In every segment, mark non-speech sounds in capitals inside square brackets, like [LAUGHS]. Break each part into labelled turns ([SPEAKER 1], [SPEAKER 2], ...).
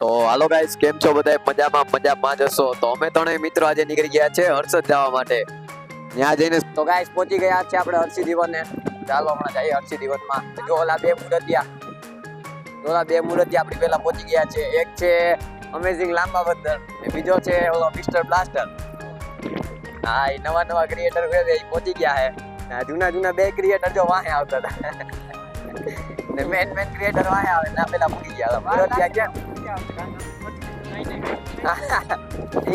[SPEAKER 1] તો હાલો ગાઈસ કેમ છો બધા મજામાં મજામાં જ હશો. તો અમે ત્રણેય મિત્રો આજે નીકળી ગયા છે હર્ષદ જવા માટે. ત્યાં જઈને તો ગાઈસ પહોંચી ગયા છે આપણે હર્ષી દીવને ચાલો હમણાં જઈએ હર્ષી દીવનમાં જો ઓલા બે મુરતિયા. ઓલા બે મુરતિયા આપણી પહેલા પહોંચી ગયા છે. એક છે અમેઝિંગ લાંબા બંદર બીજો છે ઓલો મિસ્ટર બ્લાસ્ટર હા એ નવા નવા ક્રિએટર એ પહોંચી ગયા છે. જૂના જૂના બે ક્રિએટર જો વાહે આવતા હતા. ને મેન મેન ક્રિએટર વાય આવે ના પેલા ભૂલી ગયા મુરતિયા ક્યાં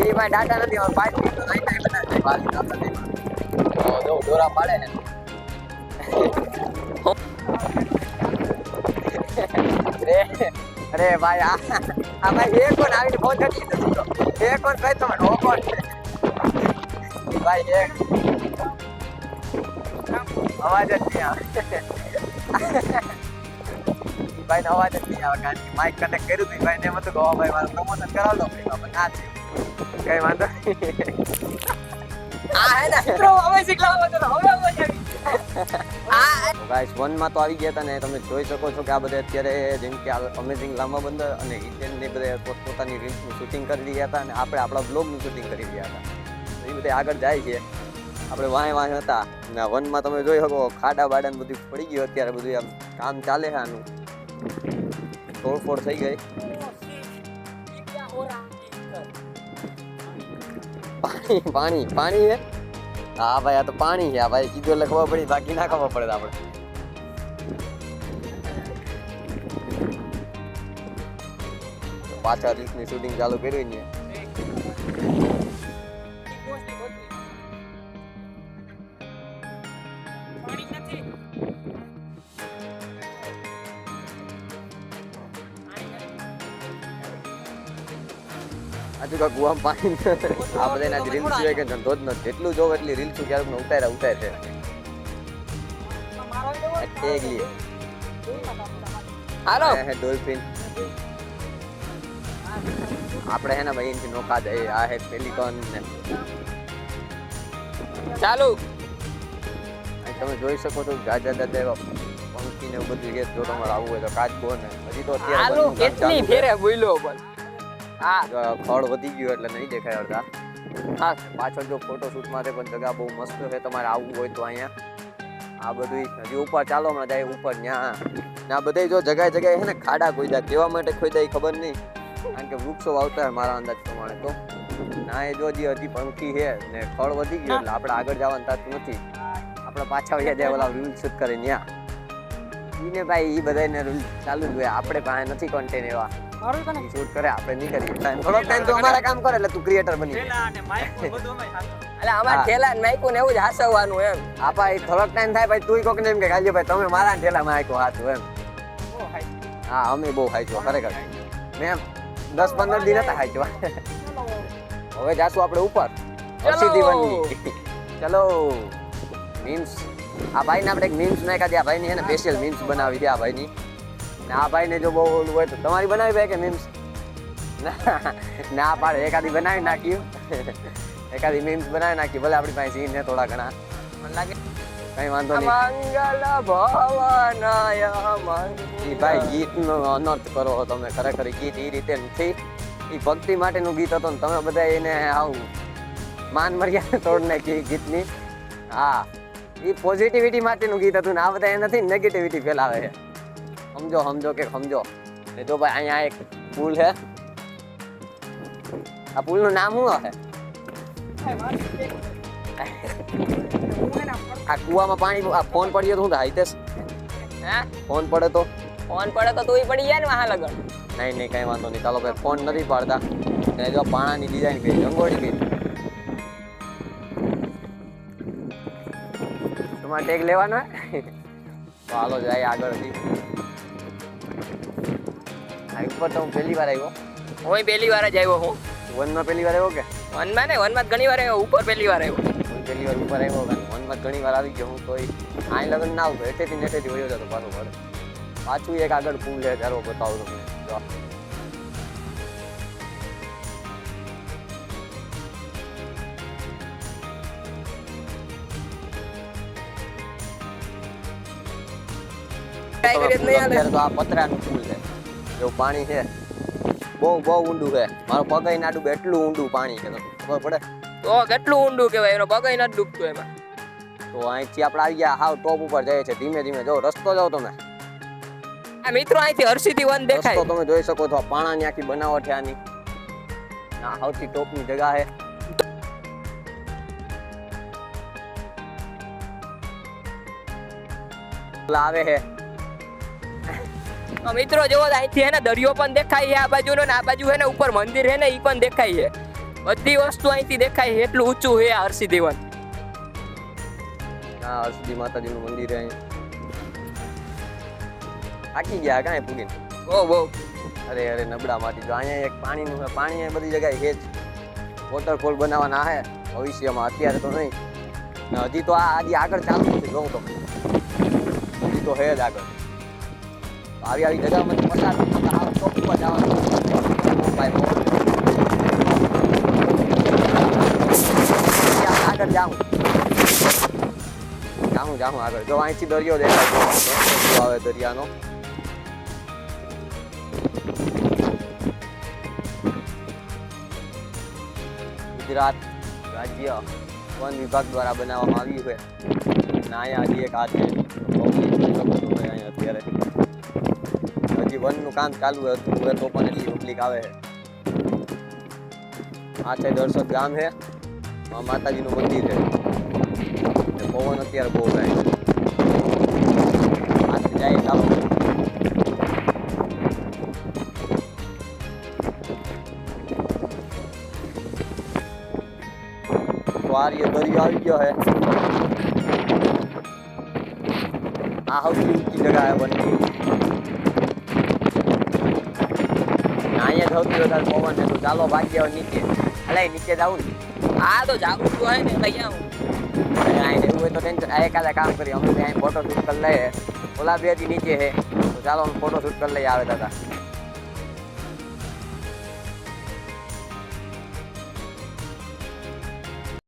[SPEAKER 1] એ ભાઈ ડાટા નથી હવે પાંચ મિનિટ તો નહીં થાય બધા બાર મિનિટ નથી. તો જો દોરા પાડે ને અરે અરે ભાઈ આ આ ભાઈ એક કોણ આવીને બહુ નથી દીધો એક કોણ ભાઈ તમે નો કોણ ભાઈ એક અવાજ જ નહીં આવે ભાઈ અવાજ જ નહીં આવે કારણ કે માઇક કનેક્ટ કર્યું હતું ભાઈ ને એમ હતું કે "ઓ ભાઈ મારું પ્રમોશન કરાવ દો. ભાઈ પણ ના થયું. કઈ વાંધો નહીં. આ હે ને [LAUGHS]
[SPEAKER 2] મિત્રો હવે શીખલાવા તો આવી
[SPEAKER 1] ગાઈસ વનમાં તો આવી ગયા હતા ને તમે જોઈ શકો છો કે આ બધે અત્યારે જેમ કે અમેઝિંગ લાંબા બંદર અને હિટેન ને બધે પોતપોતાની રીલ્સનું શૂટિંગ કરી રહ્યા હતા અને આપણે આપણા બ્લોગનું શૂટિંગ કરી રહ્યા હતા તો એ બધે આગળ જાય છે. આપણે વાંહે વાંહે હતા. ને વનમાં તમે જોઈ શકો ખાડા બાડા ને બધું પડી ગયું અત્યારે બધું આમ કામ ચાલે છે આનું. તોડફોડ થઈ ગઈ. પાણી પાણી પાણી હે હા ભાઈ, આ તો પાણી છે. આ ભાઈ કીધું લખવા પડી બાકી ના ખબર પડે આપણે. પાછા રીલ્સની શૂટિંગ ચાલુ કર્યું ને આજુ કાંક ગુવા પાણી આ આ બધાના રીલ છે કે ધંધો જ નથી. જેટલું જોવે એટલી રીલ્સ ક્યારેક ને ઉતાર્યા ઉતારે છે. એકલી.
[SPEAKER 2] હાલો.
[SPEAKER 1] હે ડોલ્ફિન. આપણે હે ને ભાઈ એનથી નોખા જાય આ હે પેલિકોન ને.
[SPEAKER 2] ચાલુ.
[SPEAKER 1] તમે જોઈ શકો છો ગાજા દાદા એવા પંખી ને એવું બધું છે જો તમારે આવવું હોય તો કાચ કાચબો ને. હજી તો અત્યારે
[SPEAKER 2] કેટલી ફેરે બોલ્યો બોલ હા.
[SPEAKER 1] ખડ વધી ગયું એટલે નહીં દેખાય અડધા.
[SPEAKER 2] હા
[SPEAKER 1] પાછળ જો ફોટોશૂટ માટે પણ જગા બહુ મસ્ત છે તમારે આવવું હોય તો અહીંયા. આ બધું હજી ઉપર ચાલો હમણાં જાય ઉપર ત્યાં ના બધે જો જગાએ જગ્યાએ છે ને ખાડા ખોદ્યા કેવા માટે ખોદ્યા એ ખબર નહીં. કારણ કે વૃક્ષો વાવતા હોય મારા અંદાજ પ્રમાણે તો. ના એ જો હજી હજી પંખી છે ને ફળ વધી ગયું એટલે આપણે આગળ જવાનું થતું નથી. આપણે પાછા વયા જાય ઓલા રૂલ શૂટ કરે ત્યાં ઈને ભાઈ એ બધાને રૂલ ચાલુ જ હોય. આપણે પાસે નથી કોન્ટેન્ટ એવા.
[SPEAKER 2] મારું તને
[SPEAKER 1] શૂટ કરે આપણે નહીં કરીએ. થોડો ટાઈમ તો અમારા કામ કરે એટલે તું ક્રિએટર બની.
[SPEAKER 3] એટલે અમારે ઠેલા ને માઈકું ને એવું જ હાસવવાનું એમ.
[SPEAKER 1] આપા એ થોડોક ટાઈમ થાય ભાઈ કોક ને એમ કે કાલજી ભાઈ તમે મારા ઠેલામાં આખો હાથું એમ. હા અમે બહુ હાચો ખરેખર. મેં દસ પંદર દિન હતા હાચો હવે જાશું આપણે ઉપર.
[SPEAKER 3] ચલો.
[SPEAKER 1] મીન્સ ચલો. મીમ્સ આ ભાઈને આપણે એક મીમ્સ નાખ્યા છે. આ ભાઈની છે ને સ્પેશિયલ મીમ્સ બનાવી છે આ ભાઈની. ને આ ભાઈને જો બહુ ઓલું હોય તો તમારી બનાવી ભાઈ કે મીમ્સ ના પાડે. એકાદી બનાવી નાખ્યું એકાદી મીમ્સ બનાવી નાખી. ભલે આપણી પાસે સીન ને થોડા ઘણા.
[SPEAKER 3] મને લાગે
[SPEAKER 1] કઈ વાંધો નહીં.
[SPEAKER 3] મંગલ ભવનાય મંગલ.
[SPEAKER 1] ઈ ભાઈ ગીતનો અનર્થ કરો તમે. ખરેખર ગીત એ રીતે નથી. એ ભક્તિ માટેનું ગીત હતું ને તમે બધા એને આવું માન મર્યાદા તોડ નાખી ગીતની. હા. એ પોઝિટિવિટી માટેનું ગીત હતું ને આ બધા એ નથી નેગેટિવિટી ફેલાવે છે. સમજો સમજો કે સમજો. ને જો ભાઈ અહીંયા એક પુલ છે. આ પુલનું નામ શું હશે? આ કુવામાં પાણી આ ફોન પડ્યો તો શું થાય હિતેશ?
[SPEAKER 3] હે?
[SPEAKER 1] ફોન પડે તો?
[SPEAKER 3] ફોન પડે તો તું પડી જાય ને વાહ લગન
[SPEAKER 1] નહીં નહીં કઈ વાંધો નહીં. ચાલો ભાઈ ફોન નથી પાડતા. અને જો પાણાની ડિઝાઇન કરી રંગોળી કરી. તમારે ટેગ લેવાનો તો હાલો જાય આગળથી આ ઉપર તો હું પહેલી વાર આવ્યો.
[SPEAKER 3] હું પહેલી વાર જ આવ્યો હું.
[SPEAKER 1] વનમાં પહેલી વાર આવ્યો કે?
[SPEAKER 3] વનમાં ને વનમાં ઘણી વાર આવ્યો ઉપર પહેલી વાર આવ્યો.
[SPEAKER 1] હું પહેલી વાર ઉપર આવ્યો વનમાં ઘણી વાર આવી ગયો હું તોય આઈ લગ્ન ના આવતો એટેથી ને એટેથી વયો જતો પાછો ઘરે. પાછું એક આગળ પૂલ છે ત્યારે બતાવું તમને.
[SPEAKER 3] ટ્રાય
[SPEAKER 1] તો આ પતરાનું પુલ છે. એવું પાણી છે. બહુ બહુ ઊંડું છે. મારો પગ ના ડૂબે એટલું ઊંડું પાણી છે ખબર પડે?
[SPEAKER 3] તો કેટલું ઊંડું કહેવાય? એનો પગ નથી ડૂબતો એમાં.
[SPEAKER 1] તો અહીંથી આપણે આવી ગયા હાવ ટોપ ઉપર જઈએ છે ધીમે ધીમે જો રસ્તો જાઓ તમે.
[SPEAKER 3] આ મિત્રો અહીંથી હર્ષિથી વન
[SPEAKER 1] રસ્તો
[SPEAKER 3] તો
[SPEAKER 1] તમે જોઈ શકો છો પાણાની આખી બનાવટ છે આની. આ સૌથી ટોપની જગા છે. આવે છે.
[SPEAKER 3] મિત્રો જોવો અહીંથી હે ને દરિયો પણ દેખાય છે આ બાજુનો ને આ બાજુ હે ને ઉપર મંદિર હે ને એ પણ દેખાય છે. બધી વસ્તુ અહીંથી દેખાય છે એટલું ઊંચું છે આ હર્ષિથી વન
[SPEAKER 1] આ હરસિદ્ધિ માતાજીનું મંદિર અહીં. આખી ગયા કાંઈ પૂગીને
[SPEAKER 3] બહુ બહુ.
[SPEAKER 1] અરે અરે નબળા માટી જો અહીંયા એક પાણીનું પાણી બધી જગ્યાએ છે જ. વોટરફોલ બનાવવાના છે ભવિષ્યમાં. અત્યારે તો નહીં. હજી તો આ હજી આગળ ચાલુ છે જોઉં તો. હજી તો હે જ આગળ. આવી આવી જગ્યામાંથી પસાર હાવ top ઉપર જવાનું આગળ જાઉં. જાઉં જાઉં આગળ. જો અહીંથી દરિયો દેખાય આવે દરિયાનો. ગુજરાત રાજ્ય વન વિભાગ દ્વારા બનાવવામાં આવ્યું છે. અને અહીંયા હજી એક આ વનનું કામ ચાલુ હતું, હવે તો પણ એટલી પબ્લિક આવે છે. આ છે ગામ છે, આ માતાજીનું મંદિર છે. પવન અત્યારે બહુ થાય છે. આથી જાય ચાલુ. તો આ દરિયો આવી ગયો હે આ સૌથી ઊંચી જગા વનની. સૌથી વધારે પવન છે. તો ચાલો ભાગીએ નીચે. અલે નીચે જાવું ને.
[SPEAKER 3] આ તો હોય ને એટલે હું.
[SPEAKER 1] હોય તો ટેન્શન આ એકાદા કામ કરીએ. અમે ત્યાં ફોટો શૂટ કરી લઈએ. ઓલા બે નીચે છે. તો ચાલો ફોટો શૂટ કરી લઈએ આવે દાદા.